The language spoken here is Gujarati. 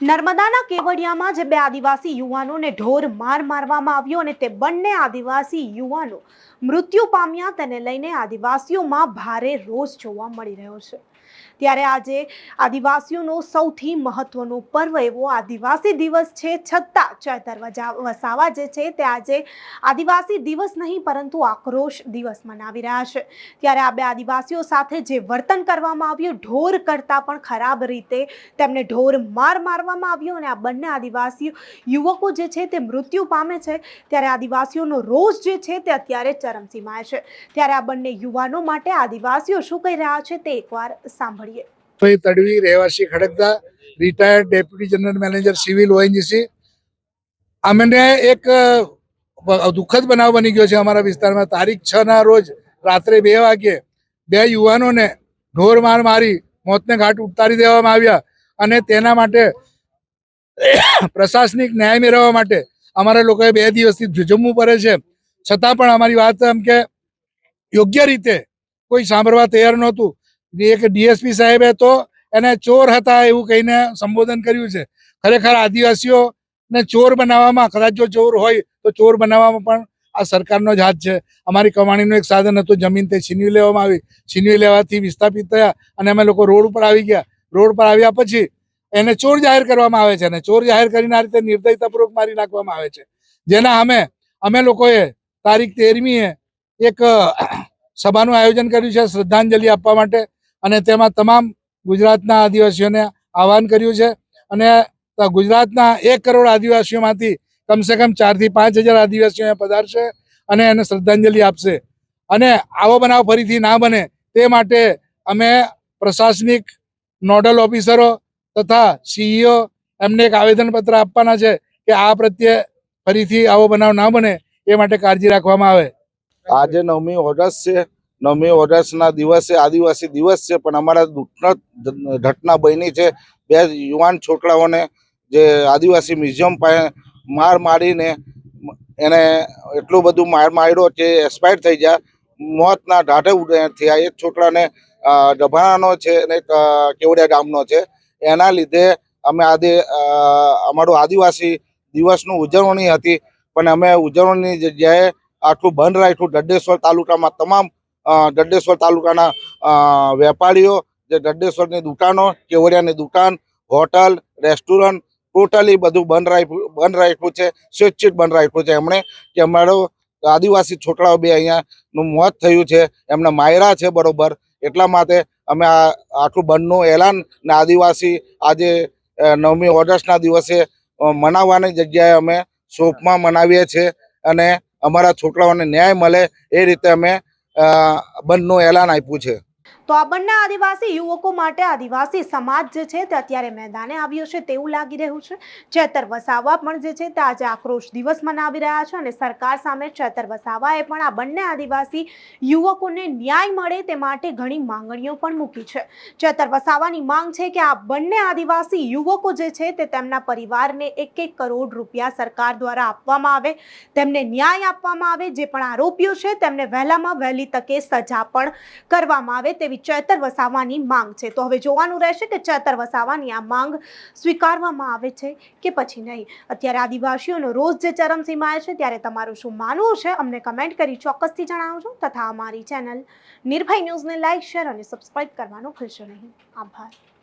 નર્મદાના કેવડિયામાં જે બે આદિવાસી યુવાનોને ઢોર માર મારવામાં આવ્યો અને તે બંને આદિવાસી યુવાનો મૃત્યુ પામ્યા તેને લઈને આદિવાસીઓમાં ભારે રોષ જોવા મળી રહ્યો છે. ત્યારે આજે આદિવાસીઓનો સૌથી મહત્વનો પર્વ એવો આદિવાસી દિવસ છે, છતાં ચૈતર વસાવા જે છે તે આજે આદિવાસી દિવસ નહીં, પરંતુ આક્રોશ દિવસ મનાવી રહ્યા છે. ત્યારે આ બે આદિવાસીઓ સાથે જે વર્તન કરવામાં આવ્યું, ઢોર કરતાં પણ ખરાબ રીતે તેમને ઢોર માર મારવામાં આવ્યો અને આ બંને આદિવાસી યુવકો જે છે તે મૃત્યુ પામે છે. ત્યારે આદિવાસીઓનો રોષ જે છે તે અત્યારે ચરમસીમાએ છે. ત્યારે આ બંને યુવાનો માટે આદિવાસીઓ શું કહી રહ્યા છે તે એકવાર સાંભળીએ. ભાઈ તડવી રહેવાસી Khadakda retired deputy general manager civil ONGC અમને એક દુઃખદ બનાવ બની ગયો છે અમારા વિસ્તારમાં. તારીખ છ ના રોજ રાત્રે બે વાગ્યે બે યુવાનોને ઢોર માર મારી મોતને ઘાટ ઉતારી દેવામાં આવ્યા અને તેના માટે પ્રશાસનિક ન્યાય મેળવવા માટે અમારા લોકોએ બે દિવસથી ઝૂઝવવું પડે છે. છતાં પણ અમારી વાત એમ કે યોગ્ય રીતે કોઈ સાંભળવા તૈયાર નહોતું. એક ડીએસપી સાહેબે તો એને ચોર હતા એવું કહીને સંબોધન કર્યું છે. ખરેખર આદિવાસીઓને ચોર બનાવવામાં, કદાચ જો ચોર હોય તો ચોર બનાવવામાં પણ આ સરકારનો જ હાથ છે. અમારી કમાણીનું એક સાધન હતું, જમીન તે છીનવી લેવામાં આવી. છીનવી લેવાથી વિસ્થાપિત થયા અને અમે લોકો રોડ ઉપર આવી ગયા. રોડ પર આવ્યા પછી એને ચોર જાહેર કરવામાં આવે છે અને ચોર જાહેર કરીને આ રીતે નિર્દયતાપૂર્વક મારી નાખવામાં આવે છે. જેના અમે અમે લોકોએ તારીખ તેરમીએ એક સભાનું આયોજન કર્યું છે શ્રદ્ધાંજલિ આપવા માટે અને તેમાં તમામ ગુજરાતના આદિવાસીઓને આહવાન કર્યું છે અને ગુજરાતના એક કરોડ આદિવાસીઓમાંથી કમસે કમ ચારથી પાંચ હજાર આદિવાસીઓ પધારશે અને એને શ્રદ્ધાંજલિ આપશે. અને આવો બનાવ ફરીથી ના બને તે માટે અમે પ્રશાસનિક નોડલ ઓફિસરો તથા સીઈઓ એમને એક આવેદનપત્ર આપવાના છે કે આ પ્રત્યે ફરીથી આવો બનાવ ના બને એ માટે કાળજી રાખવામાં આવે. આજે નવમી ઓગસ્ટ છે. નવમી ઓગસ્ટના દિવસે આદિવાસી દિવસ છે, પણ અમારા ઘટના બની છે. બે યુવાન છોકરાઓને જે આદિવાસી મ્યુઝિયમ પાસે માર મારીને એને એટલું બધું માર માર્યો કે એક્સપાયર થઈ ગયા. મોતના ઢાઢે થયા. એક છોકરાને ડભાણાનો છે અને કેવડિયા ગામનો છે. એના લીધે અમે આજે અમારું આદિવાસી દિવસનું ઉજવણી હતી. પણ અમે ઉજવણીની જગ્યાએ આટલું બંધ રાખ્યું. દડેશ્વર તાલુકામાં તમામ દડેશ્વર તાલુકાના વેપારીઓ, જે દડેશ્વરની દુકાનો, કેવડિયાની દુકાન, હોટલ, રેસ્ટોરન્ટ, ટોટલી બધું બંધ રાખ્યું બંધ રાખ્યું છે, સ્વૈચ્છિક બંધ રાખ્યું છે. એમણે કે અમારો આદિવાસી છોકરાઓ બે અહીંયાનું મોત થયું છે, એમના માયરા છે બરોબર. એટલા માટે અમે આ આટલું બંધનું એલાન ને આદિવાસી આજે નવમી ઓગસ્ટના દિવસે મનાવવાની જગ્યાએ અમે શોકમાં મનાવીએ છીએ અને અમારા છોકરાઓને ન્યાય મળે એ રીતે અમે બંધનું એલાન આપ્યું છે. તો આ બંને આદિવાસી યુવકો માટે આદિવાસી સમાજ જે છે તે અત્યારે મેદાને આવ્યો છે તેવું લાગી રહ્યું છે. ચેતર વસાવા પણ જે છે તે આજે આક્રોશ દિવસ મનાવી રહ્યા છે અને સરકાર સામે ચેતર વસાવાએ પણ આ બંને આદિવાસી યુવકોને ન્યાય મળે તે માટે ઘણી માંગણીઓ પણ મૂકી છે. ચેતર વસાવાની માંગ છે કે આ બંને આદિવાસી યુવકો જે છે તે તેમના પરિવારને એક એક કરોડ રૂપિયા સરકાર દ્વારા આપવામાં આવે, તેમને ન્યાય આપવામાં આવે, જે પણ આરોપીઓ છે તેમને વહેલામાં વહેલી તકે સજા પણ કરવામાં આવે તેવી ચેતર વસાવાની માંગ છે. તો હવે જોવાનું રહેશે કે ચેતર વસાવાની આ માંગ સ્વીકારવામાં આવે છે કે પછી નહીં. અત્યારે આદિવાસીઓનો રોજ જે ચરમસીમાએ છે, ત્યારે તમારું શું માનવું છે? અમને કમેન્ટ કરી ચોક્કસથી જણાવજો તથા અમારી ચેનલ નિર્ભય ન્યૂઝને લાઇક શેર અને સબસ્ક્રાઇબ કરવાનું ભૂલશો નહીં. આભાર.